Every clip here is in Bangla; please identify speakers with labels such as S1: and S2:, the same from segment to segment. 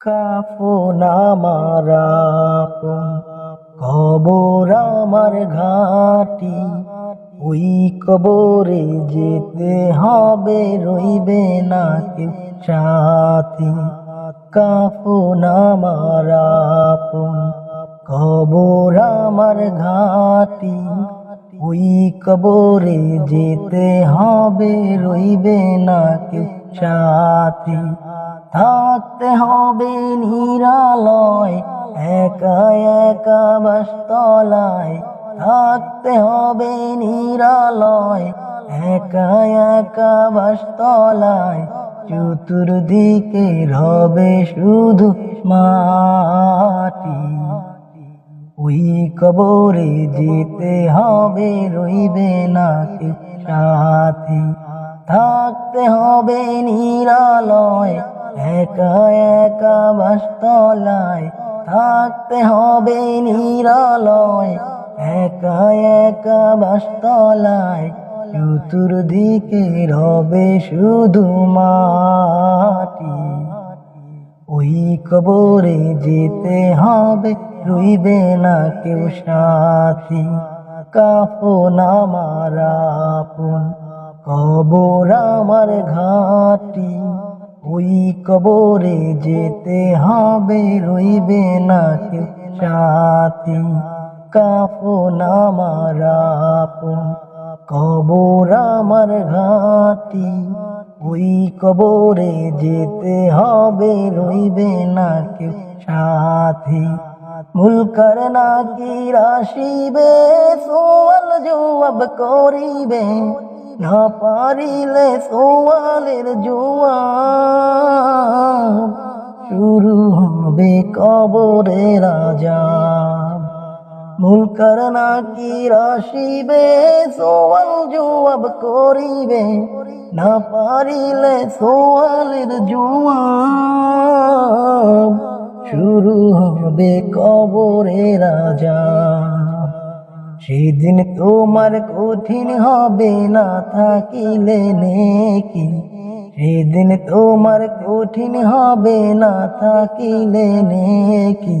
S1: কাফন আমার কবর আমার ঘাটি, ওই কবরে যেতে হবে, রইবে না কেউ সাথী কাফন আমার কবরে যেতে হবে, রইবে না কেউ সাথী। থাকতে হবে নিরালয়, একা একা বাসতলায়। থাকতে হবে নিরালয়, একা একা বাসতলায়। চতুর্দিকে রবে শুধু মাটি। ওই কবরে যেতে হবে, রইবে না সাথী। থাকতে হবে নিরালয়, একা একা বাসতলায়। থাকতে হবে নিরালয়, একা একা বাসতলায়। চতুর্দিকে রবে শুধু মাটি। ওই কবরে যেতে হবে, রইবে না কেউ সাথী। কাফন আমার আপন, কবর আমার ঘাটি। ওই কবরে যেতে হবে, রইবে না কেউ সাথী। কাফন আমার আপন, কবর আমার ঘাটি। ওই কবরে যেতে হবে, রইবে না কেউ সাথী। মুলকার নাকি রাশিবে, সোয়াল জবাব করিবে। না পারিলে সোয়ালের জবাব। শুরু হবে কবরে রাজা। মুলকার নাকি রাশিবে, সোয়াল জবাব করিবে। না পারিলে সোয়ালের জবাব শুরু হবে কবরে রাজা। সেদিন তোমার কঠিন হবে, না থাকিলে নেকি। সেদিন তোমার কঠিন হবে, না থাকিলে নেকি।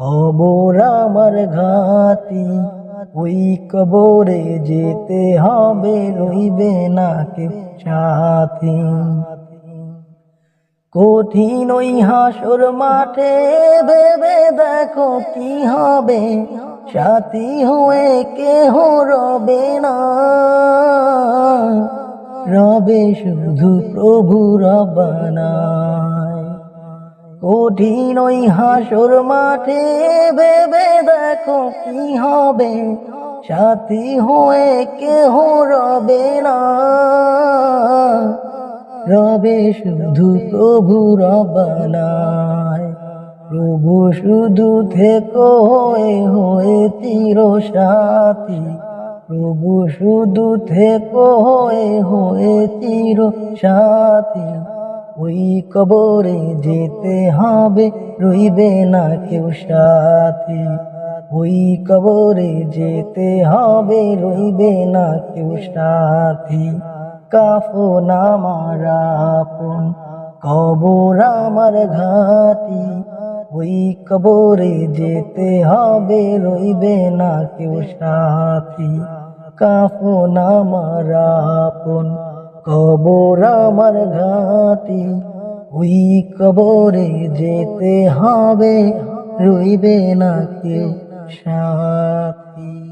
S1: কবর আমার ঘাটি ওই কবরে যেতে হবে, রইবে না কেউ সাথী। কঠিন ওই হাসুর মাঠে ভেবে দেখো কি হবে, সাথী হয়ে কেহ রবে না। রবে শুধু প্রভু রবানায় কঠিন ওই হাসর মাঠে ভেবে দেখো কি হবে? সাথী হয়ে কেহ রবে না। রবে শুধু প্রভু রবানায় প্রভু শুধু থেকো হয়ে হয়ে চির সাথী। প্রভু শুধু থেকো হয়ে হয়ে চির সাথী। ওই কবরে যেতে হবে, রইবে না কেউ সাথী। ওই কবরে যেতে হবে, রইবে না কেউ সাথী। কাফন আমার আপন কবর আমার ঘাটি। ওই কবরে যেতে হবে, রইবে না কেউ সাথী। কাফন আমার আপন কবর আমার ঘাতি ওই কবরে যেতে হবে রইবে না কেউ সাথী।